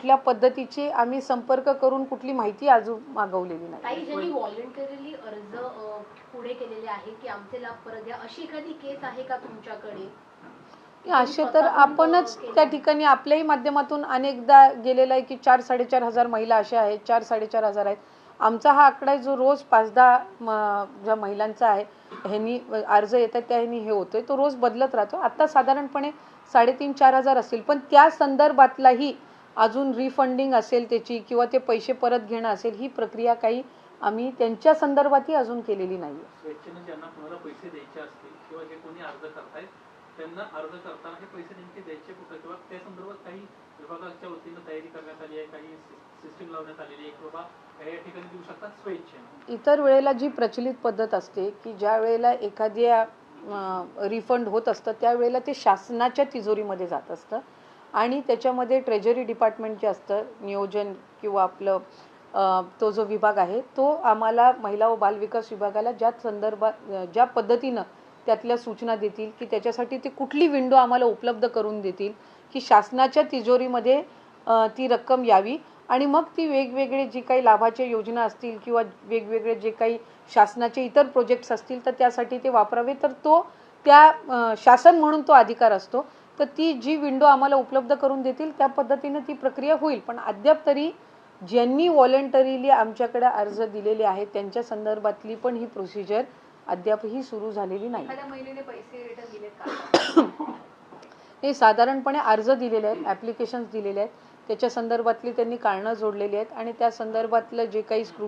कुठल्या पद्धतीची आम्ही संपर्क करून कुठली माहिती अजून मागवलेली नाही. काही ज्यांनी व्हॉलेंटरीली अर्ज अ, पुढे केलेले आहे की आमचे लाभ परत द्या अशी एखादी केस आहे का तुमच्याकडे? असे तर आपणच त्या ठिकाणी आपल्याही माध्यमातून अनेकदा गेलेला आहे की चार साडेचार हजार महिला अशा आहेत चार साडेचार हजार आहेत. आमचा हा आकडा आहे जो रोज पाच दहा म- ज्या महिलांचा आहे ह्यांनी अर्ज येतात त्या ह्यांनी हे होतोय. तो रोज बदलत राहतो. आता साधारणपणे साडेतीन चार हजार असतील. पण त्या संदर्भातलाही अजून रिफंडिंग असेल त्याची किंवा ते पैसे परत घेणं असेल ही प्रक्रिया काही आम्ही त्यांच्या संदर्भातही अजून केलेली नाही इतर वेळेला जी प्रचलित पद्धत असते की ज्या वेळेला एखाद्या रिफंड होत असतं त्यावेळेला ते शासनाच्या तिजोरीमध्ये जात असतं. आणि त्याच्यामध्ये ट्रेजरी डिपार्टमेंट जे असतं नियोजन किंवा आपलं तो जो विभाग आहे तो आम्हाला महिला व बालविकास विभागाला ज्या संदर्भात ज्या पद्धतीनं त्यातल्या सूचना देतील की त्याच्यासाठी ते कुठली विंडो आम्हाला उपलब्ध करून देतील की शासनाच्या तिजोरीमध्ये ती रक्कम यावी. आणि मग ती वेगवेगळे जी काही लाभाच्या योजना असतील किंवा वेगवेगळे जे काही शासनाचे इतर प्रोजेक्ट्स असतील तर त्यासाठी ते वापरावे. तर तो त्या शासन म्हणून तो अधिकार असतो. तर ती जी विंडो आम्हाला उपलब्ध करून देतील त्या पद्धतीनं ती प्रक्रिया होईल. पण अद्याप तरी ज्यांनी व्हॉलेंटरीली आमच्याकडे अर्ज दिलेले आहेत त्यांच्या संदर्भातली पण ही प्रोसिजर अद्यापही सुरू झालेली नाही. हे साधारणपणे अर्ज दिलेले आहेत ॲप्लिकेशन्स दिलेले आहेत. त्याच्या संदर्भातली त्यांनी कारणं जोडलेली आहेत आणि त्या संदर्भातलं जे काही